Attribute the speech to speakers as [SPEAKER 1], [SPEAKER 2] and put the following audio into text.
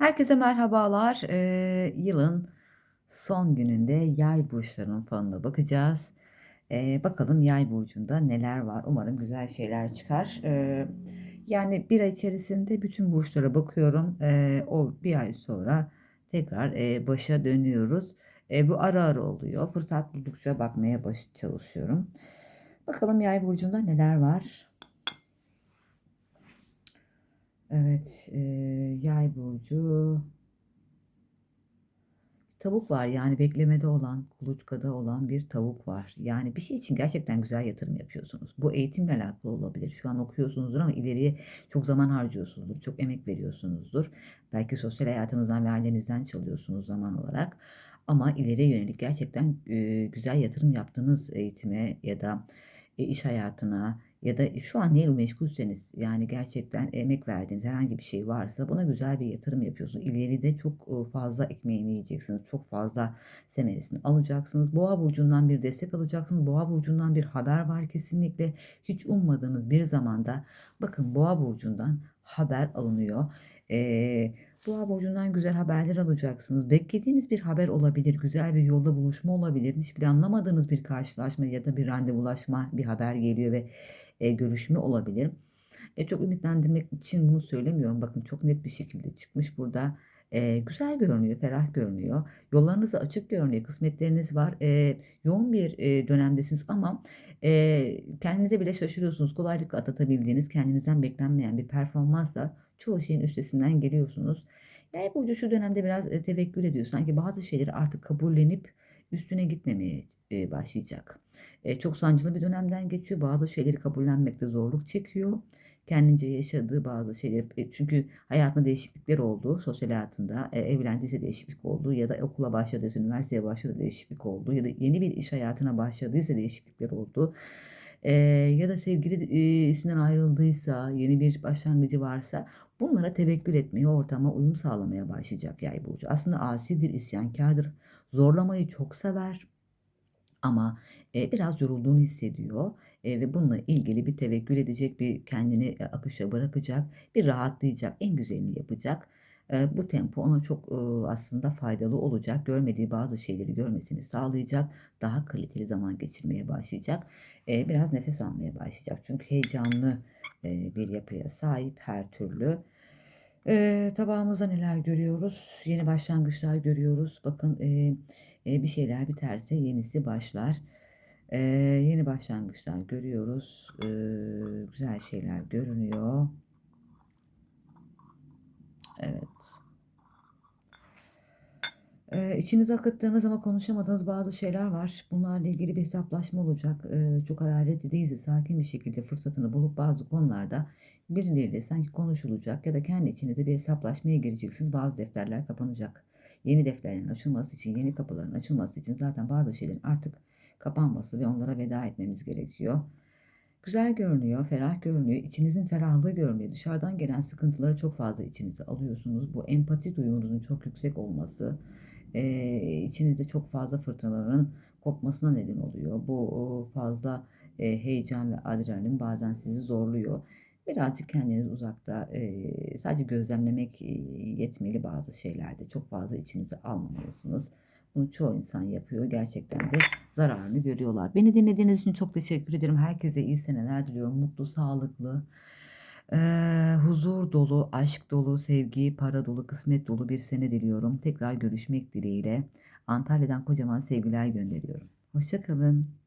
[SPEAKER 1] Herkese merhabalar. Eee, yılın son gününde yay burçlarının falına bakacağız. Eee, bakalım yay burcunda neler var. Umarım güzel şeyler çıkar. Eee, yani bir ay içerisinde bütün burçlara bakıyorum. Eee, o bir ay sonra tekrar eee, başa dönüyoruz. Eee, bu ara ara oluyor. Fırsat buldukça bakmaya çalışıyorum. Bakalım yay burcunda neler var. Evet, eee, yay burcu. Tavuk var yani beklemede olan, kuluçkada olan bir tavuk var. Yani bir şey için gerçekten güzel yatırım yapıyorsunuz. Bu eğitimle alakalı olabilir. Şu an okuyorsunuzdur ama ileriye çok zaman harcıyorsunuzdur, çok emek veriyorsunuzdur. Belki sosyal hayatınızdan ve ailenizden çalıyorsunuz zaman olarak. Ama ileriye yönelik gerçekten e, güzel yatırım yaptığınız eğitime ya da e, iş hayatına ya da şu an neyle meşgulseniz yani gerçekten emek verdiğiniz herhangi bir şey varsa buna güzel bir yatırım yapıyorsunuz. İleride çok fazla ekmeğini yiyeceksiniz. Çok fazla semeresini alacaksınız. Boğa burcundan bir destek alacaksınız. Boğa burcundan bir haber var kesinlikle. Hiç ummadığınız bir zamanda bakın Boğa burcundan haber alınıyor. Eee Boğa burcundan güzel haberler alacaksınız. Beklediğiniz bir haber olabilir, güzel bir yolda buluşma olabilir. Hiç planlamadığınız bir karşılaşma ya da bir randevulaşma, bir haber geliyor ve e, görüşme olabilir. E, çok ümitlendirmek için bunu söylemiyorum. Bakın çok net bir şekilde çıkmış burada. E, güzel görünüyor, ferah görünüyor. Yollarınız açık görünüyor, kısmetleriniz var. E, yoğun bir e, dönemdesiniz ama e, kendinize bile şaşırıyorsunuz. Kolaylıkla atlatabildiğiniz, kendinizden beklenmeyen bir performansla çoğu şeyin üstesinden geliyorsunuz. Yay burcu şu dönemde biraz e, tevekkül ediyor. Sanki bazı şeyleri artık kabullenip üstüne gitmemeye e, başlayacak. E, çok sancılı bir dönemden geçiyor. Bazı şeyleri kabullenmekte zorluk çekiyor. Kendince yaşadığı bazı şeyler e, çünkü hayatında değişiklikler oldu. Sosyal hayatında e, evlendiyse değişiklik oldu ya da okula başladıysa, üniversiteye başladı değişiklik oldu ya da yeni bir iş hayatına başladıysa değişiklikler oldu. E, ya da sevgilisinden ayrıldıysa, yeni bir başlangıcı varsa bunlara tevekkül etmeye, ortama uyum sağlamaya başlayacak yay burcu. Aslında asidir, isyankardır. Zorlamayı çok sever ama e, biraz yorulduğunu hissediyor e, ve bununla ilgili bir tevekkül edecek, bir kendini akışa bırakacak, bir rahatlayacak, en güzelini yapacak. E, bu tempo ona çok e, aslında faydalı olacak. Görmediği bazı şeyleri görmesini sağlayacak. Daha kaliteli zaman geçirmeye başlayacak. E, biraz nefes almaya başlayacak. Çünkü heyecanlı e, bir yapıya sahip her türlü. Eee, tabağımızda neler görüyoruz? Yeni başlangıçlar görüyoruz. Bakın, eee, eee, bir şeyler biterse yenisi başlar. Eee, yeni başlangıçlar görüyoruz. Eee, güzel şeyler görünüyor. Evet. Eee, içinize akıttığınız ama konuşamadığınız bazı şeyler var. Bunlarla ilgili bir hesaplaşma olacak. Eee, çok hararetli değilse sakin bir şekilde fırsatını bulup bazı konularda birileriyle sanki konuşulacak ya da kendi içinizde bir hesaplaşmaya gireceksiniz. Bazı defterler kapanacak. Yeni defterlerin açılması için, yeni kapıların açılması için zaten bazı şeylerin artık kapanması ve onlara veda etmemiz gerekiyor. Güzel görünüyor, ferah görünüyor, içinizin ferahlığı görünüyor. Dışarıdan gelen sıkıntıları çok fazla içinize alıyorsunuz. Bu empati duyunuzun çok yüksek olması, eee, içinizde çok fazla fırtınaların kopmasına neden oluyor. Bu fazla eee, heyecan ve adrenalin bazen sizi zorluyor. Birazcık kendiniz uzakta eee, sadece gözlemlemek eee, yetmeli bazı şeylerde. Çok fazla içinize almamalısınız. Bunu çoğu insan yapıyor. Gerçekten de zararını görüyorlar. Beni dinlediğiniz için çok teşekkür ederim. Herkese iyi seneler diliyorum. Mutlu, sağlıklı, eee, huzur dolu, aşk dolu, sevgi, para dolu, kısmet dolu bir sene diliyorum. Tekrar görüşmek dileğiyle. Antalya'dan kocaman sevgiler gönderiyorum. Hoşça kalın.